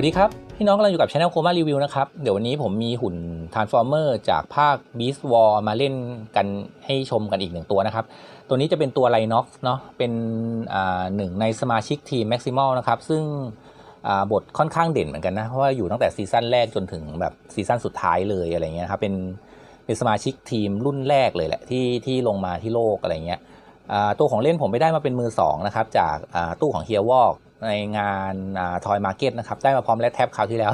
สวัสดีครับ พี่น้องกำลังอยู่กับช anel โคมารีวิวนะครับ เดี๋ยววันนี้ผมมีหุ่น Transformer จากภาค Beast War มาเล่นกันให้ชมกันอีกหนึ่งตัวนะครับ ตัวนี้จะเป็นตัว Linox เนาะเป็นหนึ่งในสมาชิกทีม Maximal นะครับ ซึ่งบทค่อนข้างเด่นเหมือนกันนะ เพราะว่าอยู่ตั้งแต่ซีซั่นแรกจนถึงแบบซีซั่นสุดท้ายเลยอะไรเงี้ยครับเป็นเป็นสมาชิกทีมรุ่นแรกเลยแหละที่ที่ลงมาที่โลกอะไรเงี้ยตัวของเล่นผมไปได้มาเป็นมือสองนะครับจากตู้ของเฮียวอก ในงานทอยมาร์เก็ตนะครับ ได้มาพร้อมแลดแท็บคราวที่แล้ว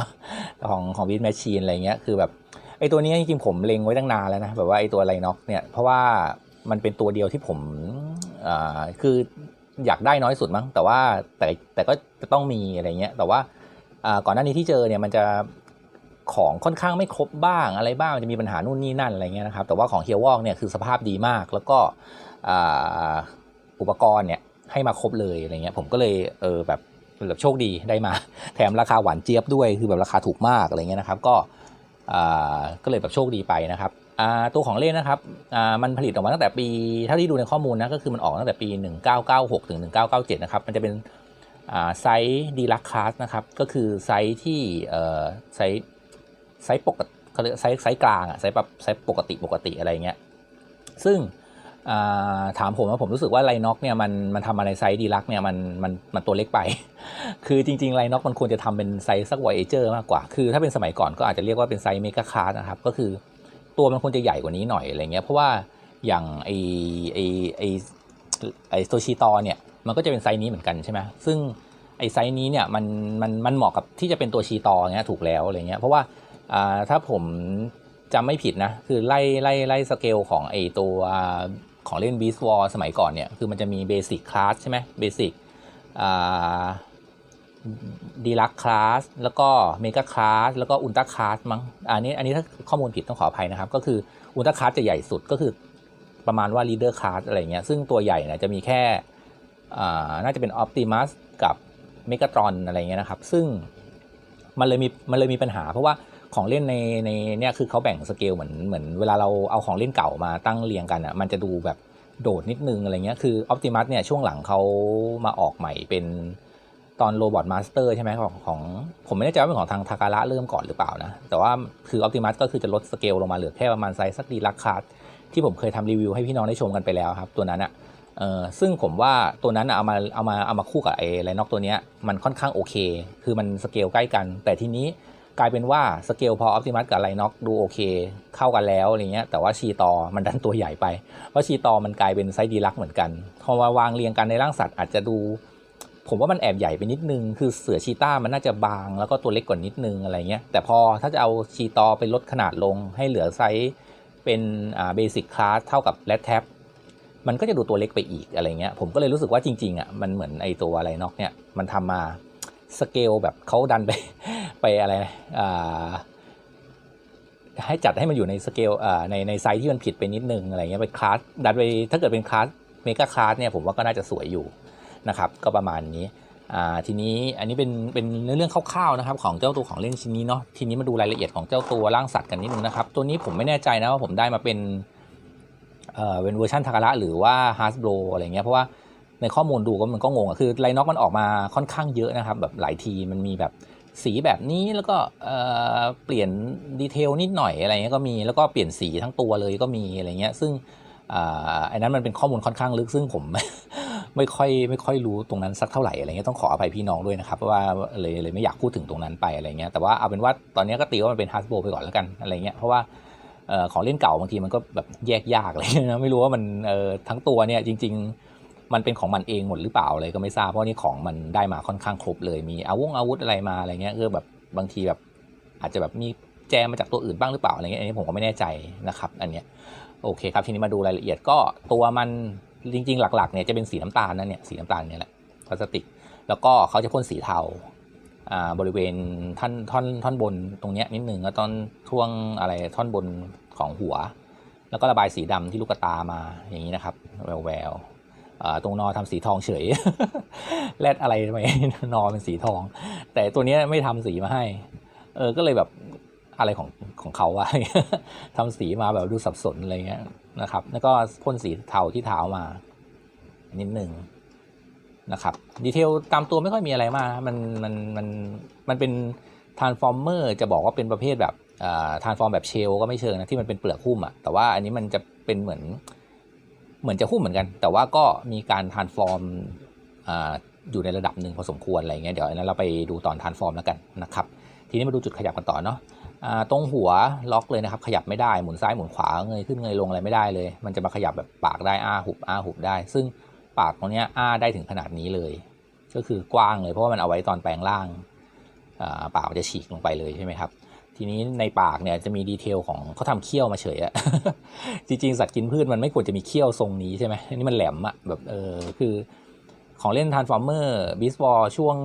ของของวิดแมชชีนอะไรเงี้ยคือแบบไอตัวนี้จริงๆผมเล็งไว้ตั้งนานแล้วนะแบบว่าไอตัวไลน็อกเนี่ยเพราะว่ามันเป็นตัวเดียวที่ผมคืออยากได้น้อยสุดมั้งแต่ว่าแต่แต่ก็จะต้องมีอะไรเงี้ยแต่ว่าก่อนหน้านี้ที่เจอเนี่ยมันจะของค่อนข้างไม่ครบบ้างอะไรบ้างมันจะมีปัญหานู่นนี่นั่นอะไรเงี้ยนะครับแต่ว่าของเฮียวอกเนี่ยคือสภาพดีมากแล้วก็อุปกรณ์เนี่ย ให้มาครบเลยอะไรเงี้ยผมก็เลยเออแบบแบบโชคดีได้มา แถมราคาหวานเจี๊ยบด้วยคือแบบราคาถูกมากอะไรเงี้ยนะครับ ก็อ่าก็เลยแบบโชคดีไปนะครับตัวของเล่นนะครับอ่ามันผลิตออกมาตั้งแต่ปีเท่าที่ดูในข้อมูลนะก็คือมันออกตั้งแต่ปี 1996 ถึง 1997 นะครับ มันจะเป็นไซส์ดีลักคลาสนะครับ ก็คือไซส์ที่เออไซส์ไซส์ปกติเขาเรียกไซส์ไซส์กลางอะไซส์แบบไซส์ปกติปกติอะไรเงี้ยซึ่ง ถามผมว่าผมรู้สึกว่าไลน็อกเนี่ยมันมันทำอะไรไซส์ดีลักเนี่ยมันมันมันตัวเล็กไป คือจริงๆไลน็อกมันควรจะทำเป็นไซส์สักวอยเจอร์มากกว่า คือถ้าเป็นสมัยก่อนก็อาจจะเรียกว่าเป็นไซส์เมกะคาร์นะครับ ก็คือตัวมันควรจะใหญ่กว่านี้หน่อยอะไรเงี้ย เพราะว่าอย่างไอไอไอไอโซชิตอเนี่ยมันก็จะเป็นไซส์นี้เหมือนกันใช่ไหมซึ่งไอไซส์นี้เนี่ยมันมันมันเหมาะกับที่จะเป็นตัวชีตอเงี้ยถูกแล้วอะไรเงี้ย เพราะว่าอ่าถ้าผมจำไม่ผิดนะ คือไล่ไล่ไล่สเกลของไอตัว ของเล่น Beast War สมัยก่อนเนี่ยคือมันจะมี Basic Class ใช่ไหม Basic ดีลักคลาสแล้วก็เมก a คลาสแล้วก็อุลตร้าคลาสมั้งอันนี้อันนี้ถ้าข้อมูลผิดต้องขออภัยนะครับ ก็คืออุลตร้าคลาสจะใหญ่สุดก็คือประมาณว่า leader class อะไรเงี้ยซึ่งตัวใหญ่เนี่ยจะมีแค่น่าจะเป็น Optimus กับ Megatron อะไรเงี้ยนะครับ ซึ่งมันเลยมีมันเลยมีปัญหา เพราะว่าของเล่นในในเนี่ยคือเขาแบ่งสเกลเหมือนเหมือนเวลาเราเอาของเล่นเก่ามาตั้งเรียงกันอะมันจะดูแบบ โดดนิดนึงอะไรเงี้ย คือ Optimus เนี่ยช่วงหลังเขามาออกใหม่เป็นตอน Robot Master ใช่ไหมของของผมไม่แน่ใจว่าเป็นของทางทาการะเริ่มก่อนหรือเปล่านะ แต่ว่าคือ Optimus ก็คือจะลดสเกลลงมาเหลือแค่ประมาณไซส์สักดีลักคาร์ที่ผมเคยทำรีวิวให้พี่น้องได้ชมกันไปแล้วครับ ตัวนั้นอะเออซึ่งผมว่าตัวนั้นเอามาเอามาเอามาคู่กับไอ้ไลน็อกตัวเนี้ยมันค่อนข้างโอเค คือมันสเกลใกล้กัน แต่ทีนี้ กลายเป็นว่าสเกลพอออ t ติมัสกับไลน็อกดูโอเค เข้ากันแล้วอะไรเงี้ยแต่ว่าชีตอมันดันตัวใหญ่ไปเพราะชีตอมันกลายเป็นไซส์ดีลักเหมือนกันพอมาวางเรียงกันในร่างสัตว์อาจจะดู ผมว่ามันแอบใหญ่ไปนิดนึง คือเสือชีต้ามันน่าจะบางแล้วก็ตัวเล็กกว่านิดนึงอะไรเงี้ยแต่พอถ้าจะเอาชีตอไปลดขนาดลงให้เหลือไซส์เป็นอ่าเบสิกคลาสเท่ากับแรดแท็บมันก็จะดูตัวเล็กไปอีกอะไรเงี้ยผมก็เลยรู้สึกว่าจริงๆอะมันเหมือนไอตัวไลน็อกเนี่ยมันทำมา สเกลแบบเขาดันไปไปอะไรอ่าให้จัดให้มันอยู่ในสเกลอ่าในในไซส์ที่มันผิดไปนิดนึงอะไรเงี้ยเป็นคลาสดันไปถ้าเกิดเป็นคลาสเมกะคลาสเนี่ยผมว่าก็น่าจะสวยอยู่นะครับ ก็ประมาณนี้อ่าทีนี้อันนี้เป็นเป็นเนื้อเรื่องคร่าวๆนะครับของเจ้าตัวของเล่นชิ้นนี้เนาะทีนี้มาดูรายละเอียดของเจ้าตัวร่างสัตว์กันนิดนึงนะครับ ตัวนี้ผมไม่แน่ใจนะว่าผมได้มาเป็นเอ่อเป็นเวอร์ชันทาการะหรือว่าฮาร์สโบอะไรเงี้ยเพราะว่า ในข้อมูลดูก็มันก็งงอะคือไลน็อกมันออกมาค่อนข้างเยอะนะครับ แบบหลายทีมันมีแบบสีแบบนี้แล้วก็เออเปลี่ยนดีเทลนิดหน่อยอะไรเงี้ยก็มีแล้วก็เปลี่ยนสีทั้งตัวเลยก็มีอะไรเงี้ยซึ่งอันนั้นมันเป็นข้อมูลค่อนข้างลึกซึ่งผมไม่ค่อยไม่ค่อยรู้ตรงนั้นสักเท่าไหร่อะไรเงี้ยต้องขออภัยพี่น้องด้วยนะครับเพราะว่าเลยเลยไม่อยากพูดถึงตรงนั้นไปอะไรเงี้ยแต่ว่าเอาเป็นว่าตอนนี้ก็ตีว่ามันเป็นฮัสโบไปก่อนแล้วกันอะไรเงี้ยเพราะว่าของเล่นเก่าบางทีมันก็แบบแยกยากเลยนะไม่รู้ว่ามันทั้งตัวเนี่ยจริง ๆ มันเป็นของมันเองหมดหรือเปล่าอะไรก็ไม่ทราบเพราะนี่ของมันได้มาค่อนข้างครบเลยมีอาวงอาวุธอะไรมาอะไรเงี้ยคือแบบบางทีแบบอาจจะแบบมีแจมมาจากตัวอื่นบ้างหรือเปล่าอะไรเงี้ยอันนี้ผมก็ไม่แน่ใจนะครับ อันเนี้ยโอเคครับทีนี้มาดูรายละเอียดก็ตัวมันจริง ๆ หลักๆเนี่ยจะเป็นสีน้ำตาลนั่นเนี่ยสีน้ำตาลเนี่ยแหละพลาสติก แล้วก็เขาจะพ่นสีเทาบริเวณท่อนท่อนท่อนบนตรงเนี้ยนิดหนึ่งแล้วตอนช่วงอะไรท่อนบนของหัว แล้วก็ระบายสีดำที่ลูกตามาอย่างนี้นะครับแววแวว ตรงนอทำสีทองเฉยแรดอะไรทำไมนอเป็นสีทอง แต่ตัวนี้ไม่ทำสีมาให้ เออก็เลยแบบอะไรของของเขาวะทำสีมาแบบดูสับสนอะไรเงี้ยนะครับ แล้วก็พ่นสีเทาที่เท้ามา นิดหนึ่งนะครับดีเทลตามตัวไม่ค่อยมีอะไรมากมันมันมันมันเป็นทานฟอร์เมอร์จะบอกว่าเป็นประเภทแบบทานฟอร์มแบบเชลก็ไม่เชิงนะที่มันเป็นเปลือกหุ้มอะแต่ว่าอันนี้มันจะเป็นเหมือน เหมือนจะหุ้มเหมือนกัน แต่ว่าก็มีการทานฟอร์มอยู่ในระดับหนึ่งพอสมควรอะไรเงี้ยเดี๋ยวนั้นเราไปดูตอนทานฟอร์มแล้วกันนะครับทีนี้มาดูจุดขยับกันต่อเนาะตรงหัวล็อกเลยนะครับ ขยับไม่ได้หมุนซ้ายหมุนขวาเงยขึ้นเงยลงอะไรไม่ได้เลย มันจะมาขยับแบบปากได้อ้าหุบอ้าหุบได้ ซึ่งปากตรงเนี้ยอ้าได้ถึงขนาดนี้เลย ก็คือกว้างเลยเพราะว่ามันเอาไว้ตอนแปลงร่างปากจะฉีกลงไปเลยใช่ไหมครับ ทีนี้ในปากเนี่ยจะมีดีเทลของเขาทำเขี้ยวมาเฉยอะจริงๆสัตว์กินพืชมันไม่ควรจะมีเขี้ยวทรงนี้ใช่ไหมนนี้มันแหลมอะแบบเออคือของเล่น Transformer Beast War ช่วง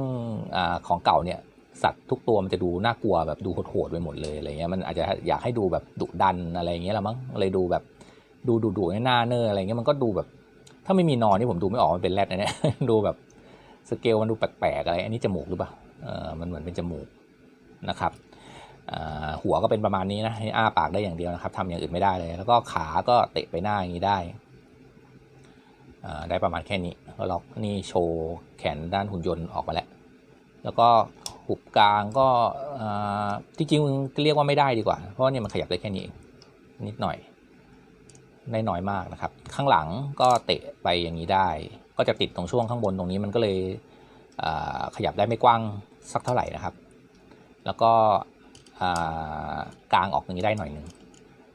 อของเก่าเนี่ยสัตว์ทุกตัวมันจะดูน่ากลัวแบบดูโหดๆไปหมดเลยอะไรเงี้ยมันอาจจะอยากให้ดูแบบดุดันอะไรเงี้ยละมั้งเลยดูแบบดูดุดุหน้าเนออะไรเงี้ยมันก็ดูแบบ ถ้าไม่มีนอนนี่ผมดูไม่ออกมันเป็นแรดนะเนี่ยดูแบบสเกลมันดูแปลกๆอะไร อันนี้จมูกหรือเปล่าเออมันเหมือนเป็นจมูกนะครับ หัวก็เป็นประมาณนี้นะให้อ้าปากได้อย่างเดียวนะครับทำอย่างอื่นไม่ได้เลย แล้วก็ขาก็เตะไปหน้าอย่างนี้ได้ ได้ประมาณแค่นี้ก็ล็อกนี่โชว์แขนด้านหุ่นยนต์ออกมาแล้ว แล้วก็หุบกลางก็ที่จริงเรียกว่าไม่ได้ดีกว่า เพราะเนี่ยมันขยับได้แค่นี้นิดหน่อยได้น้อยมากนะครับ ข้างหลังก็เตะไปอย่างนี้ได้ ก็จะติดตรงช่วงข้างบนตรงนี้มันก็เลยขยับได้ไม่กว้างสักเท่าไหร่นะครับ แล้วก็ กลางออกตรงนี้ได้หน่อยหนึ่ง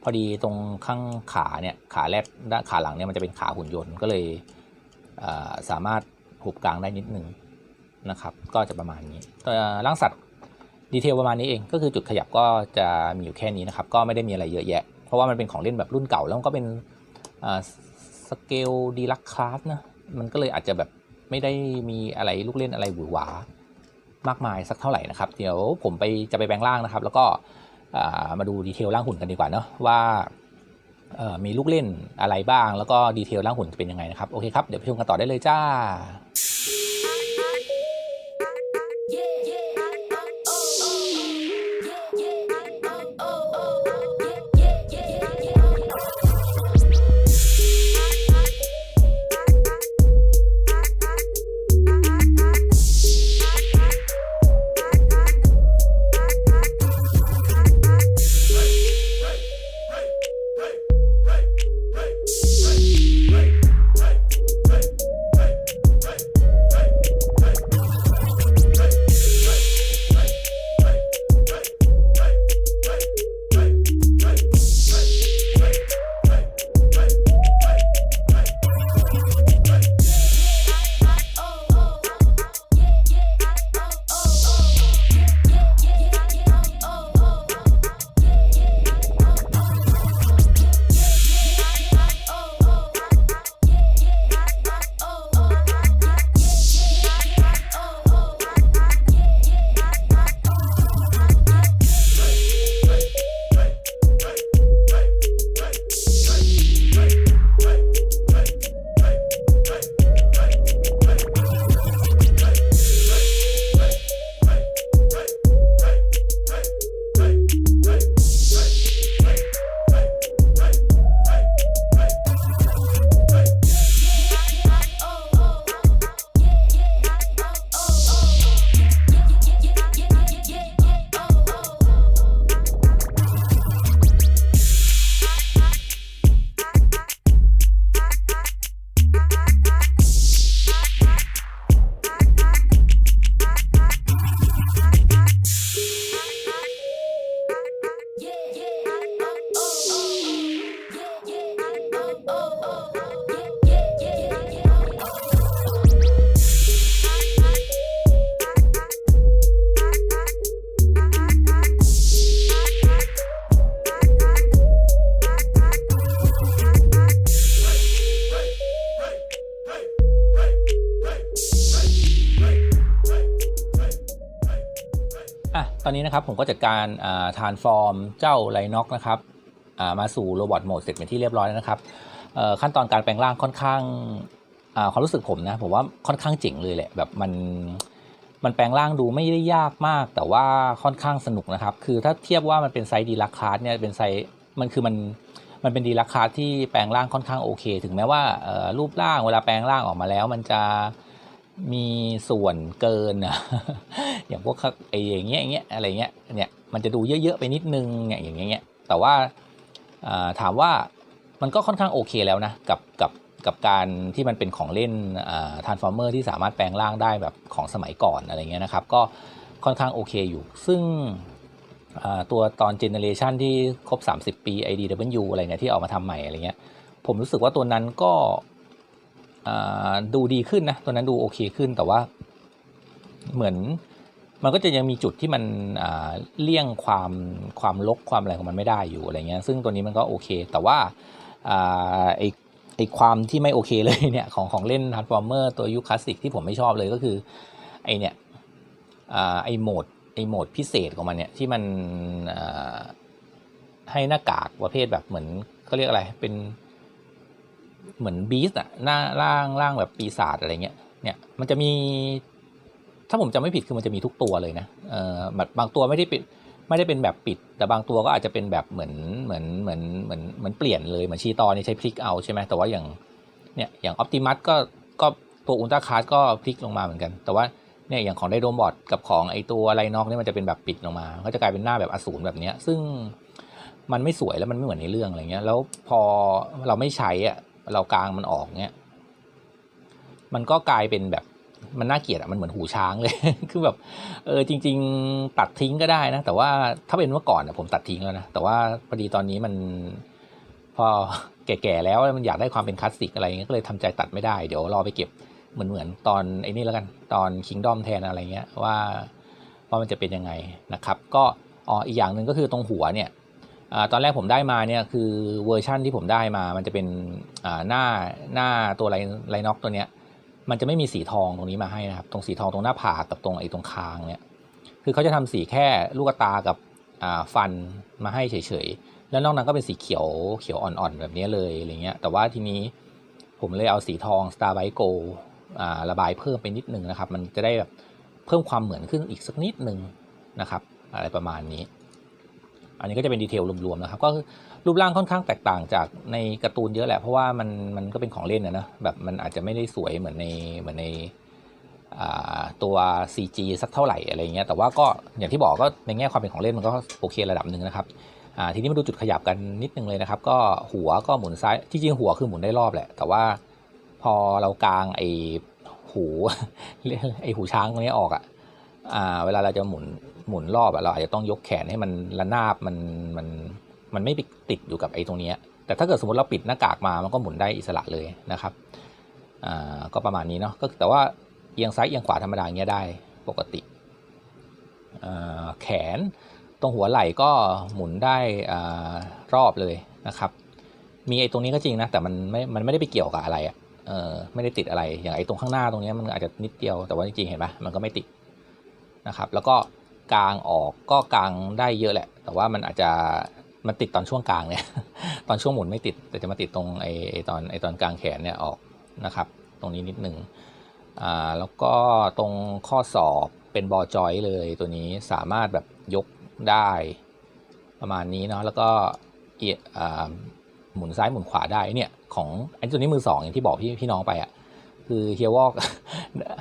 พอดีตรงข้างขาเนี่ยขาแรกด้านขาหลังเนี่ยมันจะเป็นขาหุ่นยนต์ก็เลยสามารถหุบกลางได้นิดนึงนะครับ ก็จะประมาณนี้ร่างสัตว์ดีเทลประมาณนี้เองก็คือจุดขยับก็จะมีอยู่แค่นี้นะครับ ก็ไม่ได้มีอะไรเยอะแยะ เพราะว่ามันเป็นของเล่นแบบรุ่นเก่าแล้วก็เป็นสเกลดีลักคลาสนะมันก็เลยอาจจะแบบไม่ได้มีอะไรลูกเล่นอะไรหวือหวา มากมายสักเท่าไหร่นะครับ เดี๋ยวผมไปจะไปแปลงร่างนะครับ แล้วก็มาดูดีเทลร่างหุ่นกันดีกว่าเนาะว่ามีลูกเล่นอะไรบ้าง แล้วก็ดีเทลร่างหุ่นจะเป็นยังไงนะครับ โอเคครับ เดี๋ยวไปชมกันต่อได้เลยจ้า นะครับผมก็จัดการทานฟอร์มเจ้าไลน็อกนะครับมาสู่โรบอทโหมดเสร็จเป็นที่เรียบร้อยแล้วนะครับขั้นตอนการแปลงร่างค่อนข้างความรู้สึกผมนะผมว่าค่อนข้างเจ๋งเลยแหละแบบมันมันแปลงร่างดูไม่ได้ยากมาก แต่ว่าค่อนข้างสนุกนะครับ คือถ้าเทียบว่ามันเป็นไซดีลักคาร์ดเนี่ยเป็นไซมันคือมันมันเป็นดีลักคาร์ดที่แปลงร่างค่อนข้างโอเค ถึงแม้ว่ารูปร่างเวลาแปลงร่างออกมาแล้ว มันจะ มีส่วนเกินนะอย่างพวกไอ้อย่างเงี้ยอย่างเงี้ยอะไรเงี้ยเนี่ยมันจะดูเยอะๆไปนิดนึงเนี่ยอย่างเงี้ยแต่ว่าถามว่ามันก็ค่อนข้างโอเคแล้วนะกับกับกับการที่มันเป็นของเล่นทานส์ฟอร์เมอร์ที่สามารถแปลงร่างได้แบบของสมัยก่อนอะไรเงี้ยนะครับ ก็ค่อนข้างโอเคอยู่ ซึ่งตัวตอนเจเนเรชันที่ครบ 30 ปี IDW อะไรเนี่ยที่ออกมาทำใหม่อะไรเงี้ยผมรู้สึกว่าตัวนั้นก็ ดูดีขึ้นนะตัวนั้นดูโอเคขึ้นแต่ว่าเหมือนมันก็จะยังมีจุดที่มันเลี่ยงความความลกความอะไรของมันไม่ได้อยู่อะไรเงี้ยซึ่งตัวนี้มันก็โอเค แต่ว่าไอไอความที่ไม่โอเคเลยเนี่ยของของเล่น Transformer ตัวยุคคลาสสิกที่ผมไม่ชอบเลยก็คือไอเนี่ยอไอโหมดไอโหมดพิเศษของมันเนี่ยที่มันให้หน้ากากประเภทแบบเหมือนเขาเรียกอะไรเป็น เหมือนบีสอะหน้าร่างร่างแบบปีศาจอะไรเงี้ยเนี่ยมันจะมี ถ้าผมจำไม่ผิดคือมันจะมีทุกตัวเลยนะเออแบบบางตัวไม่ได้ปิดไม่ได้เป็นแบบปิด แต่บางตัวก็อาจจะเป็นแบบเหมือนเหมือนเหมือนเหมือนเหมือนเปลี่ยนเลยเหมือนชีตอนนี่ใช้พลิกเอาใช่ไหมแต่ว่าอย่างเนี่ยอย่างออ t ติมัสก็ก็ตัวอุลตร้าคาร์ก็พลิกลงมาเหมือนกัน แต่ว่าเนี่ยอย่างของไดโดมบอดกับของไอตัวไรนอกเนี่ยมันจะเป็นแบบปิดลงมา ก็จะกลายเป็นหน้าแบบอสูรแบบเนี้ยซึ่งมันไม่สวยแล้วมันไม่เหมือนในเรื่องอะไรเงี้ย แล้วพอเราไม่ใช้อะ เรากางมันออกเนี้ยมันก็กลายเป็นแบบมันน่าเกลียดอะมันเหมือนหูช้างเลย คือแบบเออจริง ๆ ตัดทิ้งก็ได้นะ แต่ว่าถ้าเป็นเมื่อก่อนอะผมตัดทิ้งแล้วนะ แต่ว่าพอดีตอนนี้มัน พอแก่ๆแล้วมันอยากได้ความเป็นคลาสสิกอะไรเงี้ยก็เลยทำใจตัดไม่ได้ เดี๋ยวรอไปเก็บเหมือนเหมือนตอนไอ้นี่แล้วกัน ตอนคิงดอมแทนอะไรเงี้ยว่าว่ามันจะเป็นยังไงนะครับ ก็อ๋ออีกอย่างหนึ่งก็คือตรงหัวเนี่ย ตอนแรกผมได้มาเนี่ยคือเวอร์ชั่นที่ผมได้มา มันจะเป็นหน้าหน้าตัวไลไลน็อกตัวเนี้ยมันจะไม่มีสีทองตรงนี้มาให้นะครับ ตรงสีทองตรงหน้าผากกับตรงไอ้ตรงคางเนี่ย คือเขาจะทำสีแค่ลูกตากับฟันมาให้เฉยๆ แล้วนอกนั้นก็เป็นสีเขียวเขียวอ่อนๆ แบบนี้เลยอะไรเงี้ย แต่ว่าทีนี้ผมเลยเอาสีทอง Star White Gold อ่าระบายเพิ่มไปนิดนึงนะครับ มันจะได้แบบเพิ่มความเหมือนขึ้นอีกสักนิดนึงนะครับ อะไรประมาณนี้ อันนี้ก็จะเป็นดีเทลรวมๆนะครับก็รูปร่างค่อนข้างแตกต่างจากในการ์ตูนเยอะแหละเพราะว่ามันมันก็เป็นของเล่นนะนะแบบมันอาจจะไม่ได้สวยเหมือนในเหมือนในตัว CG สักเท่าไหร่อะไรเงี้ยแต่ว่าก็อย่างที่บอกก็ในแง่ความเป็นของเล่นมันก็โอเคระดับหนึ่งนะครับทีนี้มาดูจุดขยับกันนิดนึงเลยนะครับ ก็หัวก็หมุนซ้ายที่จริงหัวคือหมุนได้รอบแหละ แต่ว่าพอเรากางไอหูไอหูช้างตรงนี้ออกอะ่ะ เวลาเราจะหมุนหมุนรอบอะเราอาจจะต้องยกแขนให้มันระนาบมันมันมันไม่ติดอยู่กับไอ้ตรงนี้ แต่ถ้าเกิดสมมติเราปิดหน้ากากมามันก็หมุนได้อิสระเลยนะครับก็ประมาณนี้เนาะก็แต่ว่าเอียงซ้ายเอียงขวาธรรมดาเงี้ยได้ปกติแขนตรงหัวไหล่ก็หมุนได้อรอบเลยนะครับ มีไอ้ตรงนี้ก็จริงนะแต่มันไม่มันไม่ได้ไปเกี่ยวกับอะไรอะเออไม่ได้ติดอะไรอย่างไอ้ตรงข้างหน้าตรงนี้มันอาจจะนิดเดียวแต่ว่าจริงๆเห็นปะมันก็ไม่ติด นะครับแล้วก็กลางออกก็กลางได้เยอะแหละ แต่ว่ามันอาจจะมันติดตอนช่วงกลางเนี่ยตอนช่วงหมุนไม่ติด แต่จะมาติดตรงไอ้ตอนไอตอนกลางแขนเนี่ยออกนะครับ ตรงนี้นิดหนึ่งอ่าแล้วก็ตรงข้อศอกเป็นบอจอยเลยตัวนี้สามารถแบบยกได้ประมาณนี้เนาะแล้วก็เอียหมุนซ้ายหมุนขวาได้เนี่ยของไอ้ตัวนี้มือสองอย่างที่บอกพี่พี่น้องไปอะ คือเฮียวอก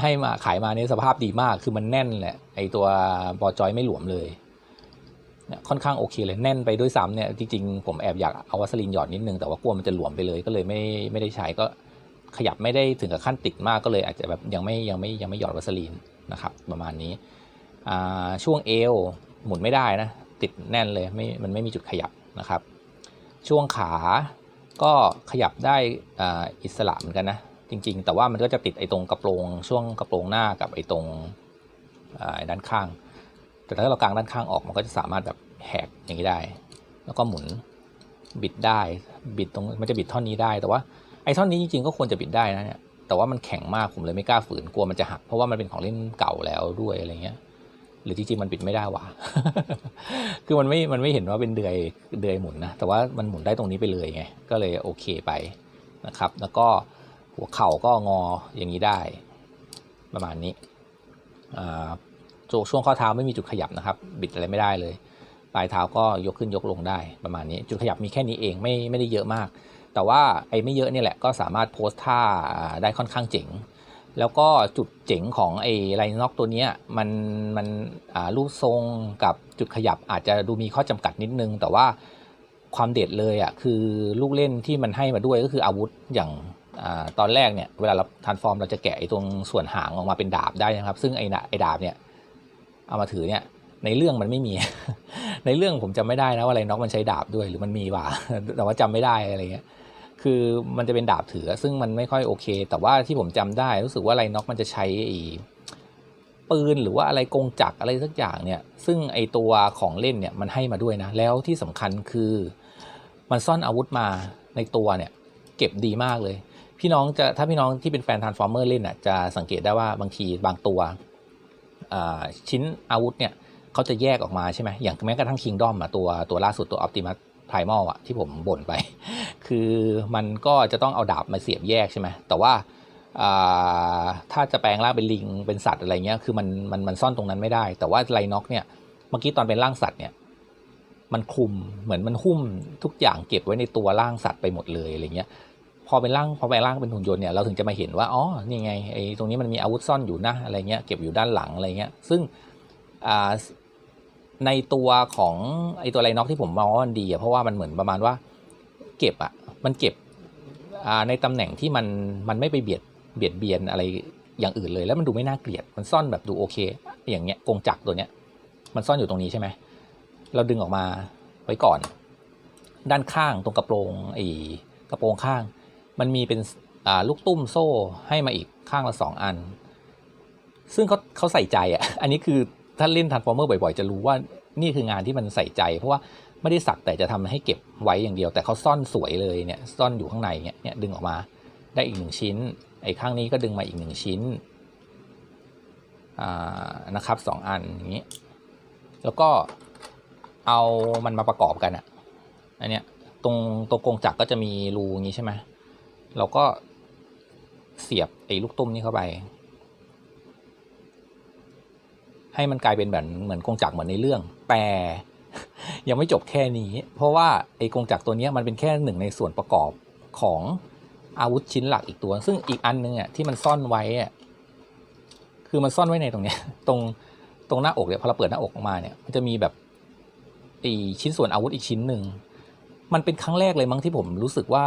ให้มาขายมาในสภาพดีมาก คือมันแน่นแหละไอตัวบอจอยไม่หลวมเลยค่อนข้างโอเคเลยแน่นไปด้วยซ้ำเนี่ยจริงๆผมแอบอยากเอาวัสลินหยอดนิดนึงแต่ว่ากลัวมันจะหลวมไปเลยก็เลยไม่ไม่ได้ใช้ก็ขยับไม่ได้ถึงกับขั้นติดมากก็เลยอาจจะแบบยังไม่ยังไม่ยังไม่หยอดวัสลินนะครับประมาณนี้ช่วงเอวหมุนไม่ได้นะติดแน่นเลยไม่มันไม่มีจุดขยับนะครับ ช่วงขาก็ขยับได้อิสระเหมือนกันนะ จริง ๆ แต่ว่ามันก็จะติดไอ้ตรงกระโปรงช่วงกระโปรงหน้ากับไอ้ตรงด้านข้าง แต่ถ้าเรากางด้านข้างออกมันก็จะสามารถแบบแหกอย่างนี้ได้ แล้วก็หมุนบิดได้บิดตรงมันจะบิดท่อนนี้ได้ แต่ว่าไอ้ท่อนนี้จริงๆก็ควรจะบิดได้นะเนี่ยแต่ว่ามันแข็งมากผมเลยไม่กล้าฝืนกลัวมันจะหักเพราะว่ามันเป็นของเล่นเก่าแล้วด้วยอะไรเงี้ย หรือจริงๆมันบิดไม่ได้วะคือมันไม่มันไม่เห็นว่าเป็นเดือยเดือยหมุนนะแต่ว่ามันหมุนได้ตรงนี้ไปเลยไงก็เลยโอเคไปนะครับ แล้วก็ หัวเข่าก็งออย่างนี้ได้ประมาณนี้ช่วงข้อเท้าไม่มีจุดขยับนะครับ บิดอะไรไม่ได้เลย ปลายเท้าก็ยกขึ้นยกลงได้ประมาณนี้ จุดขยับมีแค่นี้เองไม่ไม่ได้เยอะมาก แต่ว่าไอ้ไม่เยอะนี่แหละก็สามารถโพสท่าได้ค่อนข้างเจ๋ง แล้วก็จุดเจ๋งของไอ้ไลน็อกตัวนี้มันมันรูปทรงกับจุดขยับอาจจะดูมีข้อจำกัดนิดนึง แต่ว่าความเด็ดเลยอะคือลูกเล่นที่มันให้มาด้วยก็คืออาวุธอย่าง ตอนแรกเนี่ยเวลาเราทานฟอร์มเราจะแกะไอ้ตรงส่วนหางออกมาเป็นดาบได้นะครับ ซึ่งไอ้ดาไอ้ดาบเนี่ยเอามาถือเนี่ยในเรื่องมันไม่มี ในเรื่องผมจำไม่ได้นะว่าอะไลน็อกมันใช้ดาบด้วยหรือมันมีว่ะแต่ว่าจำไม่ได้อะไรเงี้ยคือมันจะเป็นดาบถือ ซึ่งมันไม่ค่อยโอเค แต่ว่าที่ผมจำได้รู้สึกว่าไลน็อกมันจะใช้อ้ปืนหรือว่าอะไรกงจักรอะไรสักอย่างเนี่ย ซึ่งไอตัวของเล่นเนี่ยมันให้มาด้วยนะ แล้วที่สำคัญคือ มันซ่อนอาวุธมาในตัวเนี่ย เก็บดีมากเลย พี่น้องจะถ้าพี่น้องที่เป็นแฟนทานฟอร์เมอร์เล่นอะจะสังเกตได้ว่าบางทีบางตัวชิ้นอาวุธเนี่ยเขาจะแยกออกมาใช่ไหมอย่างแม้กระทั่งคิงดอมอะตัวตัวล่าสุดตัวออ t ติมัสไพรมอลอะที่ผมบ่นไป คือมันก็จะต้องเอาดาบมาเสียบแยกใช่ไหมแต่ว่าถ้าจะแปลงร่างเป็นลิงเป็นสัตว์อะไรเงี้ยคือมันมันมันซ่อนตรงนั้นไม่ได้ แต่ว่าไลน็อกเนี่ยเมื่อกี้ตอนเป็นร่างสัตว์เนี่ยมันคลุมเหมือนมันหุ้มทุกอย่างเก็บไว้ในตัวร่างสัตว์ไปหมดเลยอะไรเงี้ย พอเป็นร่างพอแปลงร่างเป็นหุ่นยนต์เนี่ยเราถึงจะมาเห็นว่าอ๋อนี่ไงไอ้ตรงนี้มันมีอาวุธซ่อนอยู่นะอะไรเงี้ยเก็บอยู่ด้านหลังอะไรเงี้ยซึ่งในตัวของไอ้ตัวไลน็อกที่ผมมองว่ามันดีอะเพราะว่ามันเหมือนประมาณว่าเก็บอะมันเก็บในตำแหน่งที่มันมันไม่ไปเบียดเบียดเบียนอะไรอย่างอื่นเลยแล้วมันดูไม่น่าเกลียดมันซ่อนแบบดูโอเค อย่างเงี้ยกงจักรตัวเนี้ยมันซ่อนอยู่ตรงนี้ใช่ไหมเราดึงออกมาไว้ก่อน ด้านข้างตรงกระโปรงไอ้กระโปรงข้าง มันมีเป็นลูกตุ้มโซ่ให้มาอีกข้างละสองอัน ซึ่งเขาเขาใส่ใจอะ อันนี้คือถ้าเล่นทันฟอร์เมอร์บ่อยๆ จะรู้ว่านี่คืองานที่มันใส่ใจ เพราะว่าไม่ได้สักแต่จะทำให้เก็บไว้อย่างเดียว แต่เขาซ่อนสวยเลยเนี่ยซ่อนอยู่ข้างในเนี่ยเนี่ยดึงออกมาได้อีกหนึ่งชิ้น ไอ้ข้างนี้ก็ดึงมาอีกหนึ่งชิ้นอ่านะครับสองอันอย่างนี้ แล้วก็เอามันมาประกอบกันอะอันเนี้ยตรงตรงกงจักรก็จะมีรูอย่างนี้ใช่ไหม เราก็เสียบไอ้ลูกตุ้มนี้เข้าไป ให้มันกลายเป็นแบบเหมือนกงจักรเหมือนในเรื่อง แต่ยังไม่จบแค่นี้ เพราะว่าไอ้กงจักรตัวนี้มันเป็นแค่หนึ่งในส่วนประกอบของอาวุธชิ้นหลักอีกตัว ซึ่งอีกอันนึงอะที่มันซ่อนไว้อะคือมันซ่อนไว้ในตรงเนี้ย ตรงตรงหน้าอกเนี่ยพอเราเปิดหน้าอกออกมาเนี่ยมันจะมีแบบไอ้ชิ้นส่วนอาวุธอีกชิ้นหนึ่งมันเป็นครั้งแรกเลยมั้งที่ผมรู้สึกว่า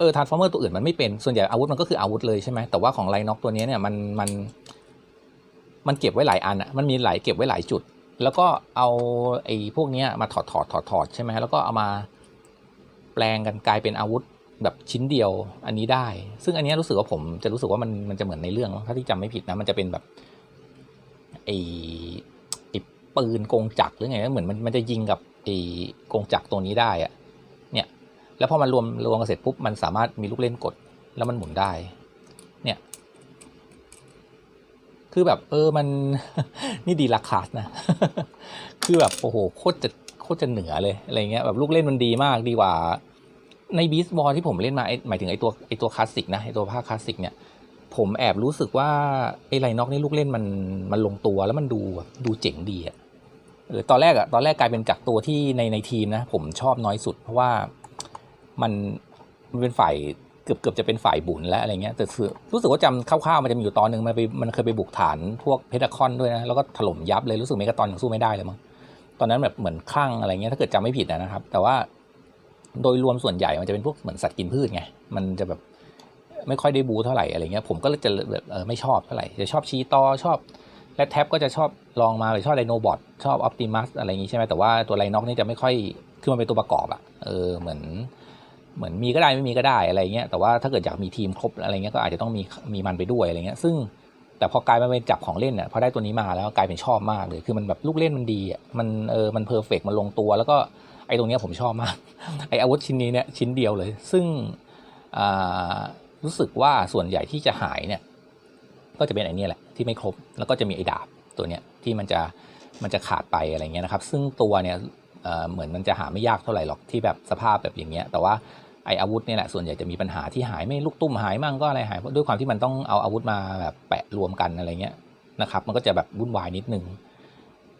เออทาร์ฟอร์เมอร์ตัวอื่นมันไม่เป็นส่วนใหญ่อาวุธมันก็คืออาวุธเลยใช่ไหมแต่ว่าของไลน็อกตัวนี้เนี่ยมันมันมันเก็บไว้หลายอันอะมันมีหลายเก็บไว้หลายจุด แล้วก็เอาไอ้พวกนี้มาถอดถอดถอดถอดใช่ไหมแล้วก็เอามาแปลงกันกลายเป็นอาวุธแบบชิ้นเดียวอันนี้ได้ ซึ่งอันนี้รู้สึกว่าผมจะรู้สึกว่ามันมันจะเหมือนในเรื่องถ้าที่จำไม่ผิดนะมันจะเป็นแบบไอ้ไอ้ปืนกงจักรหรือไงเหมือนมันมันจะยิงกับไอ้กงจักรตัวนี้ได้อะเนี่ย แล้วพอมันรวมรวมกันเสร็จปุ๊บมันสามารถมีลูกเล่นกด แล้วมันหมุนได้ เนี่ย คือแบบเออมันนี่ดีราคาสนะ คือแบบโอ้โหโคตรจะโคตรจะเหนือเลยอะไรเงี้ยแบบลูกเล่นมันดีมากดีกว่า ในบีสบอลที่ผมเล่นมาหมายถึงไอตัวไอตัวคลาสสิกนะไอตัวภาคคลาสสิกเนี่ยผมแอบรู้สึกว่าไอ้ไลน็อกนี่ลูกเล่นมันมันลงตัวแล้วมันดูดูเจ๋งดีอะเออตอนแรกอะตอนแรกกลายเป็นจากตัวที่ในในทีมนะ ผมชอบน้อยสุด เพราะว่า มันมันเป็นฝ่ายเกือบเกือบจะเป็นฝ่ายบุญแล้วอะไรเงี้ยแต่คือรู้สึกว่าจำคร่าวๆมันจะมีอยู่ตอนหนึ่งมันไปมันเคยไปบุกฐานพวกเพชรคอนด้วยนะแล้วก็ถล่มยับเลยรู้สึกเมกาตอนยังสู้ไม่ได้เลยมั้งตอนนั้นแบบเหมือนคลั่งอะไรเงี้ยถ้าเกิดจำไม่ผิดนะครับ แต่ว่าโดยรวมส่วนใหญ่มันจะเป็นพวกเหมือนสัตว์กินพืชไงมันจะแบบไม่ค่อยได้บูเท่าไหร่อะไรเงี้ยผมก็จะแบบเออไม่ชอบเท่าไหร่จะชอบชีตอชอบและแท็บก็จะชอบลองมาหรือชอบไดโนบอทชอบออ t ติมัสอะไรอย่างงี้ใช่ไหมแต่ว่าตัวไลน็อกนี่จะไม่ค่อยคือมันเป็นตัวประกอบอะเออเหมือน เหมือนมีก็ได้ไม่มีก็ได้อะไรเงี้ยแต่ว่าถ้าเกิดอยากมีทีมครบอะไรเงี้ยก็อาจจะต้องมีมีมันไปด้วยอะไรเงี้ยซึ่งแต่พอกลายมาเป็นจับของเล่นเนี่ยพอได้ตัวนี้มาแล้วกลายเป็นชอบมากเลย คือมันแบบลูกเล่นมันดีอะมันเออมันเพอร์เฟกมันลงตัว แล้วก็ไอ้ตรงเนี้ยผมชอบมาก ไออาวุธชิ้นนี้เนี่ยชิ้นเดียวเลย ซึ่งรู้สึกว่าส่วนใหญ่ที่จะหายเนี่ย ก็จะเป็นไอ้นี่แหละที่ไม่ครบ แล้วก็จะมีไอ้ดาบตัวเนี้ยที่มันจะมันจะขาดไปอะไรเงี้ยนะครับ ซึ่งตัวเนี่ย เหมือนมันจะหาไม่ยากเท่าไหร่หรอกที่แบบสภาพแบบอย่างเงี้ย แต่ว่าไออาวุธเนี่ยแหละส่วนใหญ่จะมีปัญหาที่หายไม่ลูกตุ้มหายมั่งก็อะไรหายด้วยความที่มันต้องเอาอาวุธมาแบบแปะรวมกันอะไรเงี้ยนะครับมันก็จะแบบวุ่นวายนิดนึง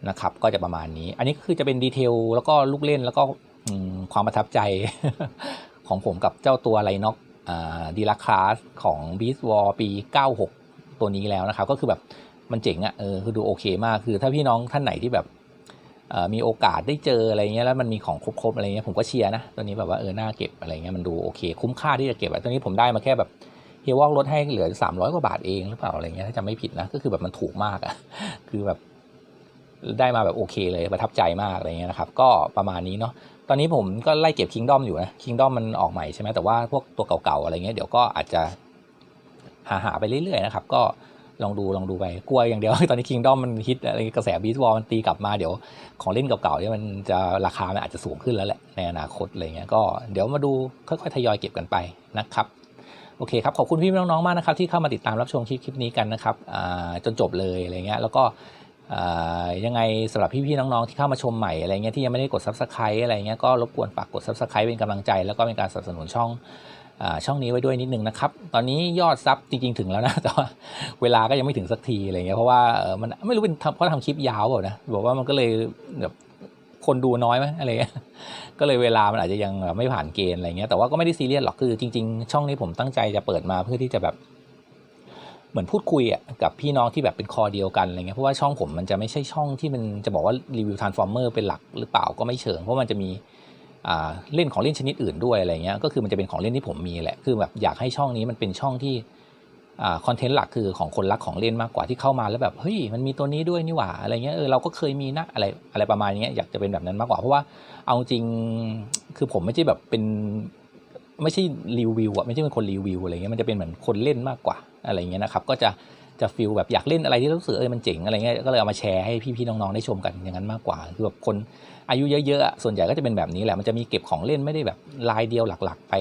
นะครับก็จะประมาณนี้ อันนี้คือจะเป็นดีเทลแล้วก็ลูกเล่นแล้วก็ความประทับใจของผมกับเจ้าตัวไลน็อกดีลาคลาสของ Beast War ปี 96 ตัวนี้แล้วนะครับ ก็คือแบบมันเจ๋งอะ่ะเออคือดูโอเคมากคือถ้าพี่น้องท่านไหนที่แบบ มีโอกาสได้เจออะไรเงี้ยแล้วมันมีของครบๆอะไรเงี้ยผมก็เชียร์นะตัวนี้แบบว่าเออน่าเก็บอะไรเงี้ยมันดูโอเค คุ้มค่าที่จะเก็บอะตัวนี้ผมได้มาแค่แบบเฮียวอกลดให้เหลือ 300 กว่าบาทเองหรือเปล่าอะไรเงี้ยถ้าจำไม่ผิดนะก็คือแบบมันถูกมากอะคือแบบได้มาแบบโอเคเลยประทับใจมากอะไรเงี้ยนะครับก็ประมาณนี้เนาะตอนนี้ผมก็ไล่เก็บ Kingdom อยู่นะ Kingdom มันออกใหม่ใช่ไหมแต่ว่าพวกตัวเก่าๆอะไรเงี้ยเดี๋ยวก็อาจจะหาหาไปเรื่อยๆนะครับก็ ลองดูลองดูไปกลัวอย่างเดียว ตอนนี้ Kingdom มันฮิตอะไรกระแส Beast War มันตีกลับมาเดี๋ยวของเล่นเก่าๆเนี่ยมันจะราคามันอาจจะสูงขึ้นแล้วแหละในอนาคตอะไรเงี้ยก็เดี๋ยวมาดูค่อยๆทยอยเก็บกันไปนะครับโอเคครับขอบคุณพี่น้องๆมากนะครับที่เข้ามาติดตามรับชมคลิปคลิปนี้กันนะครับจนจบเลยอะไรเงี้ยแล้วก็ยังไงสำหรับพี่ๆน้องๆที่เข้ามาชมใหม่อะไรเงี้ยที่ยังไม่ได้กด subscribe อะไรเงี้ยก็รบกวนฝากกด subscribe เป็นกำลังใจ แล้วก็เป็นการสนับสนุนช่อง ช่องนี้ไว้ด้วยนิดนึงนะครับ ตอนนี้ยอดซับจริงๆถึงแล้วนะ แต่ว่าเวลาก็ยังไม่ถึงสักทีอะไรเงี้ย เพราะว่าเออมันไม่รู้เป็นเพราะทำคลิปยาวเปล่านะ บอกว่ามันก็เลยแบบคนดูน้อยไหมอะไรเงี้ยก็เลยเวลามันอาจจะยังแบบไม่ผ่านเกณฑ์อะไรเงี้ย แต่ว่าก็ไม่ได้ซีเรียสหรอก คือจริงๆ ช่องนี้ผมตั้งใจจะเปิดมาเพื่อที่จะแบบเหมือนพูดคุยกับพี่น้องที่แบบเป็นคอเดียวกันอะไรเงี้ย เพราะว่าช่องผมมันจะไม่ใช่ช่องที่มันจะบอกว่ารีวิวทรานส์ฟอร์เมอร์เป็นหลักหรือเปล่าก็ไม่เชิง เพราะมันจะมี เล่นของเล่นชนิดอื่นด้วยอะไรเงี้ยก็คือมันจะเป็นของเล่นที่ผมมีแหละคือแบบอยากให้ช่องนี้มันเป็นช่องที่คอนเทนต์หลักคือของคนรักของเล่นมากกว่าที่เข้ามาแล้วแบบเฮ้ยมันมีตัวนี้ด้วยนี่หว่าอะไรเงี้ยเออเราก็เคยมีนะอะไรอะไรประมาณเนี้ยอยากจะเป็นแบบนั้นมากกว่าเพราะว่าเอาจริงคือผมไม่ใช่แบบเป็นไม่ใช่รีวิวอะไม่ใช่เป็นคนรีวิวอะไรเงี้ยมันจะเป็นเหมือนคนเล่นมากกว่าอะไรเงี้ยนะครับก็จะจะฟิลแบบอยากเล่นอะไรที่รู้สึกเออมันเจ๋งอะไรเงี้ยก็เลยเอามาแชร์ให้พี่ๆน้องๆได้ชมกันอย่างนั้นมากกว่าคือแบบคน อายุเยอะๆส่วนใหญ่ก็จะเป็นแบบนี้แหละมันจะมีเก็บของเล่นไม่ได้แบบลายเดียวหลักๆ ไป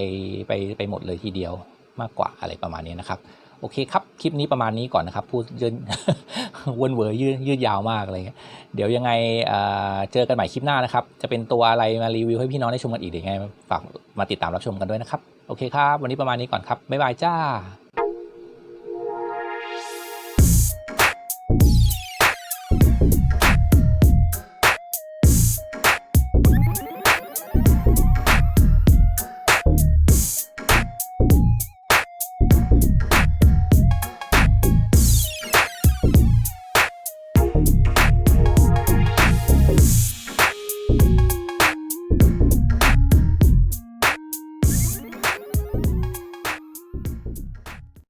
ไปไปหมดเลยทีเดียวมากกว่าอะไรประมาณนี้นะครับโอเคครับ คลิปนี้ประมาณนี้ก่อนนะครับ พูดยืนวนเวอยืดยืดยาวมากอะไรเงี้ยเดี๋ยวยังไงเเจอกันใหม่คลิปหน้านะครับ จะเป็นตัวอะไรมารีวิวให้พี่น้องได้ชมกันอีกเดี๋ยวยังไง ฝากมาติดตามรับชมกันด้วยนะครับ โอเคครับ วันนี้ประมาณนี้ก่อนครับ บ๊ายบายจ้า